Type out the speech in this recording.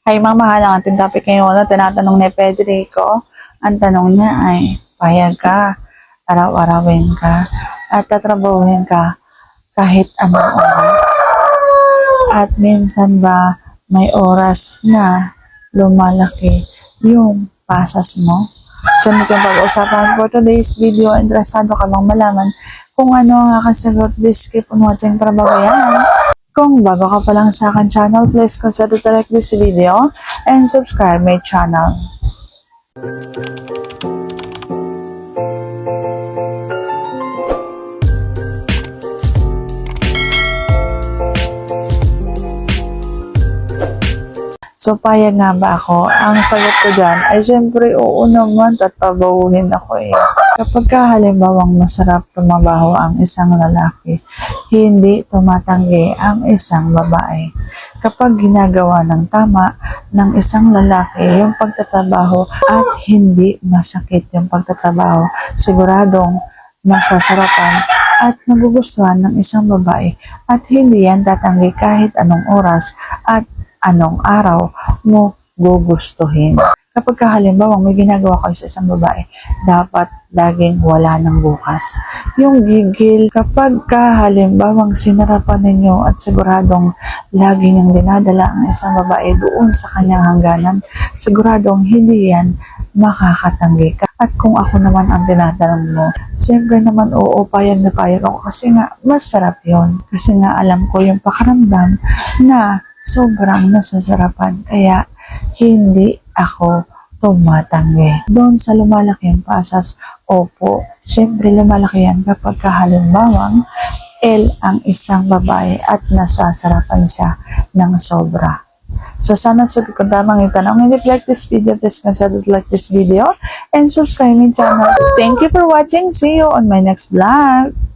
Hi, mga mahal, ang topic ngayon na tinatanong ni Federico. Ang tanong niya ay, payag ka, araw-arawin ka, at tatrabahuhin ka kahit anong oras. At minsan ba may oras na lumalaki yung pasas mo? So, ito yung pag-usapan for today's video. Interesado ka bang malaman kung ano ang aking sagot? Please keep on watching para bago yan. Kung bago ka pa lang sa akin channel, please consider to like this video and subscribe my channel. So, payag nga ba ako? Ang sagot ko dyan ay syempre oo naman at pabahuhin ako eh. Kapag ka halimbawang masarap tumabaho ang isang lalaki, hindi tumatanggi ang isang babae. Kapag ginagawa ng tama ng isang lalaki yung pagtatabaho at hindi masakit yung pagtatabaho, siguradong masasarapan at magugustuhan ng isang babae at hindi yan tatanggi kahit anong oras at anong araw mo gugustuhin. Kapag ka halimbawa may ginagawa kayo sa isang babae, dapat laging wala ng bukas. Yung gigil, kapag ka halimbawang sinarapan ninyo at siguradong lagi niyang dinadala ang isang babae doon sa kanyang hangganan, siguradong hindi yan makakatanggi ka. At kung ako naman ang tinatanong mo, siyempre naman oo, payag na payag ako kasi nga masarap yon Kasi nga alam ko yung pakaramdam na sobrang nasasarapan. Kaya hindi ako tumatanggi. Doon sa lumalaki ang pasas, opo, siyempre lumalaki yan kapag kahalimbawang L ang isang babae at nasasarapan siya ng sobra. So, sana sagot ko tamang itanong. And if you like this video, please consider like this video and subscribe my channel. Thank you for watching. See you on my next vlog.